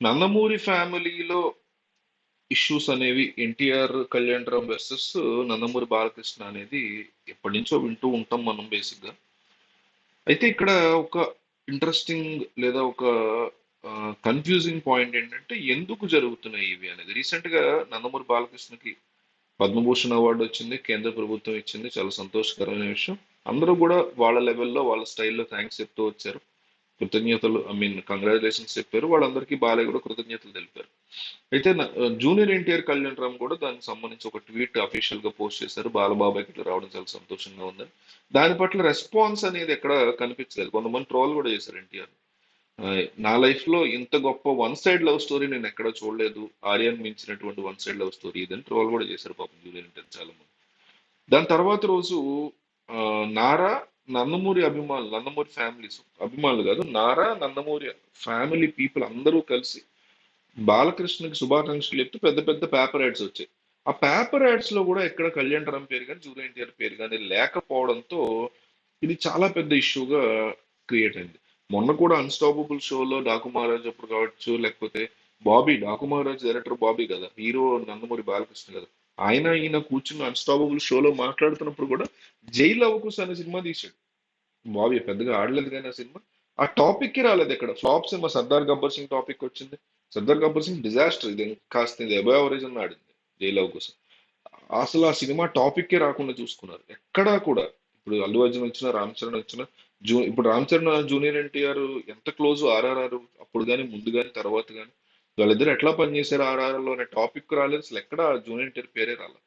నందమూరి ఫ్యామిలీలో ఇష్యూస్ అనేవి ఎన్టీఆర్ కళ్యాణ్ రామ్ వర్సెస్ నందమూరి బాలకృష్ణ అనేది ఎప్పటి నుంచో వింటూ ఉంటాం మనం బేసిక్గా అయితే ఇక్కడ ఒక ఇంట్రెస్టింగ్ లేదా ఒక కన్ఫ్యూజింగ్ పాయింట్ ఏంటంటే ఎందుకు జరుగుతున్నాయి ఇవి అనేది. రీసెంట్గా నందమూరి బాలకృష్ణకి పద్మభూషణ్ అవార్డు వచ్చింది కేంద్ర ప్రభుత్వం ఇచ్చింది చాలా సంతోషకరమైన విషయం. అందరూ కూడా వాళ్ళ లెవెల్లో వాళ్ళ స్టైల్లో థ్యాంక్స్ చెప్తూ వచ్చారు. కృతజ్ఞతలు ఐ మీన్ కంగ్రాచులేషన్స్ చెప్పారు. వాళ్ళందరికీ బాలయ్య కూడా కృతజ్ఞతలు తెలిపారు. అయితే నా- uh, జూనియర్ ఎన్టీఆర్ కళ్యాణ్ రామ్ కూడా దానికి సంబంధించి ఒక ట్వీట్ అఫీషియల్గా పోస్ట్ చేశారు. బాలబాబాయ్కి ఇట్లా రావడం చాలా సంతోషంగా ఉందని దాని పట్ల రెస్పాన్స్ అనేది ఎక్కడ కనిపించలేదు. కొంతమంది ట్రోల్ కూడా చేశారు ఎన్టీఆర్. Uh, నా లైఫ్లో ఇంత గొప్ప వన్ సైడ్ లవ్ స్టోరీ నేను ఎక్కడ చూడలేదు. ఆర్యన్ మించినటువంటి వన్ సైడ్ లవ్ స్టోరీ ఇదని ట్రోల్ కూడా చేశారు పాపం జూనియర్ ఎన్టీఆర్ చాలా మంది దాని తర్వాత రోజు uh, నారా నందమూరి అభిమానులు నందమూరి ఫ్యామిలీస్ అభిమానులు కాదు నారా నందమూరి ఫ్యామిలీ పీపుల్ అందరూ కలిసి బాలకృష్ణకి శుభాకాంక్షలు చెప్తూ పెద్ద పెద్ద పేపర్ యాడ్స్ వచ్చాయి. ఆ పేపర్ యాడ్స్లో కూడా ఎక్కడ కళ్యాణ్ రామ్ పేరు కానీ జూనియర్ ఎన్టీఆర్ పేరు కానీ లేకపోవడంతో ఇది చాలా పెద్ద ఇష్యూగా క్రియేట్ అయింది. మొన్న కూడా అన్స్టాపబుల్ షోలో డాకు మహారాజ్ అప్పుడు కావచ్చు లేకపోతే బాబీ డాకు మహారాజ్ డైరెక్టర్ బాబీ కదా హీరో నందమూరి బాలకృష్ణ కదా ఆయన ఈయన కూర్చుని అన్స్టాపబుల్ షోలో మాట్లాడుతున్నప్పుడు కూడా జైల్ అవకుశ అనే సినిమా తీశాడు. బాబీ పెద్దగా ఆడలేదు కానీ ఆ సినిమా. ఆ టాపిక్కి రాలేదు ఇక్కడ flop cinema Sardaar Gabbar Singh topic వచ్చింది. సర్దార్ గబ్బర్ సింగ్ డిజాస్టర్. ఇది కాస్త ఇది అబౌవ్ అవరేజ్ అని ఆడింది జైలవ్ కోసం. అసలు ఆ సినిమా టాపిక్ కే రాకుండా చూసుకున్నారు. ఎక్కడా కూడా. ఇప్పుడు అల్లు అర్జున్ వచ్చిన రామ్ చరణ్ వచ్చిన జూ ఇప్పుడు రామ్ చరణ్ జూనియర్ ఎన్టీఆర్ ఎంత క్లోజ్ ఆర్ఆర్ఆర్ అప్పుడు కానీ ముందు కానీ తర్వాత కానీ వాళ్ళిద్దరు ఎట్లా పనిచేశారు ఆర్ఆర్ఆర్లో అనే టాపిక్ రాలేదు. అసలు ఎక్కడ జూనియర్ ఎన్టీఆర్ పేరే రాలేదు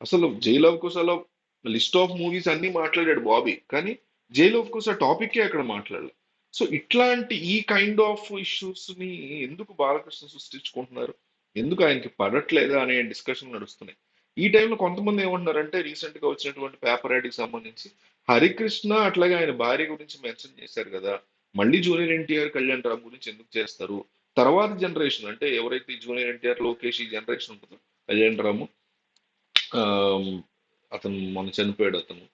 అసలు జైలవ్ కోసం లిస్ట్ ఆఫ్ మూవీస్ అన్ని మాట్లాడాడు బాబీ. కానీ జైలు ఆఫ్ కోర్స్ ఆ టాపిక్కే అక్కడ మాట్లాడలేదు సో ఇట్లాంటి ఈ కైండ్ ఆఫ్ ఇష్యూస్ని ఎందుకు బాలకృష్ణ సృష్టించుకుంటున్నారు? ఎందుకు ఆయనకి పడట్లేదా అనే డిస్కషన్ నడుస్తున్నాయి. ఈ టైంలో కొంతమంది ఏమంటున్నారంటే రీసెంట్గా వచ్చినటువంటి పేపర్ యాడ్కి సంబంధించి హరికృష్ణ అట్లాగే ఆయన భార్య గురించి మెన్షన్ చేశారు కదా మళ్ళీ జూనియర్ ఎన్టీఆర్ కళ్యాణ్ రామ్ గురించి ఎందుకు చేస్తారు? తర్వాత జనరేషన్ అంటే ఎవరైతే జూనియర్ ఎన్టీఆర్ లోకేష్ ఈ జనరేషన్ ఉంటుందో కళ్యాణ్ రాము అతను మొన్న చనిపోయాడు అతను.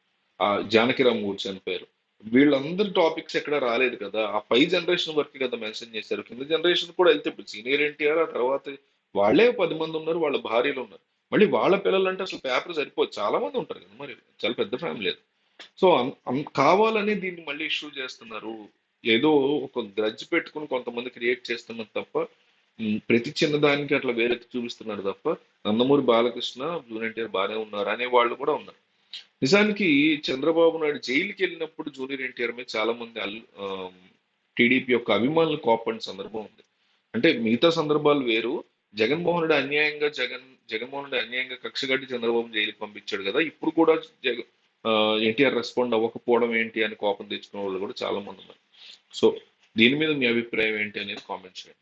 ఆ జానకిరామ్ మూర్చని పేరు. వీళ్ళందరి టాపిక్స్ ఎక్కడ రాలేదు కదా. ఆ పై జనరేషన్ వరకు కదా మెన్షన్ చేశారు. కింద జనరేషన్ కూడా వెళ్తే ఇప్పుడు సీనియర్ ఎన్టీఆర్ ఆ తర్వాత వాళ్ళే పది మంది ఉన్నారు వాళ్ళ భార్యలు ఉన్నారు. మళ్ళీ వాళ్ళ పిల్లలు అంటే అసలు పేపర్ సరిపోదు. చాలా మంది ఉంటారు కదా మరి. చాలా పెద్ద ఫ్యామిలీ అది. సో కావాలని దీన్ని మళ్ళీ ఇష్యూ చేస్తున్నారు. ఏదో ఒక గ్రజ్ పెట్టుకుని కొంతమంది క్రియేట్ చేస్తున్నారు తప్ప ప్రతి ప్రతి చిన్నదానికి అట్లా వేరెత్తి చూపిస్తున్నారు తప్ప నందమూరి బాలకృష్ణ జూనియర్ ఎన్టీఆర్ బాగానే ఉన్నారు అనే వాళ్ళు కూడా ఉన్నారు. నిజానికి చంద్రబాబు నాయుడు జైలుకి వెళ్ళినప్పుడు జూనియర్ ఎన్టీఆర్ మీద చాలా మంది టీడీపీ యొక్క అభిమానులు కోపడిన సందర్భం ఉంది. అంటే మిగతా సందర్భాలు వేరు. జగన్మోహన్ రెడ్డి అన్యాయంగా జగన్ జగన్మోహన్ రెడ్డి అన్యాయంగా కక్షగట్టి చంద్రబాబు జైలుకి పంపించాడు కదా. ఇప్పుడు కూడా జగ ఎన్టీఆర్ రెస్పాండ్ అవ్వకపోవడం ఏంటి అని కోపం తెచ్చుకునే వాళ్ళు కూడా చాలా మంది ఉన్నారు. సో దీని మీద మీ అభిప్రాయం ఏంటి అనేది కామెంట్ చేయండి.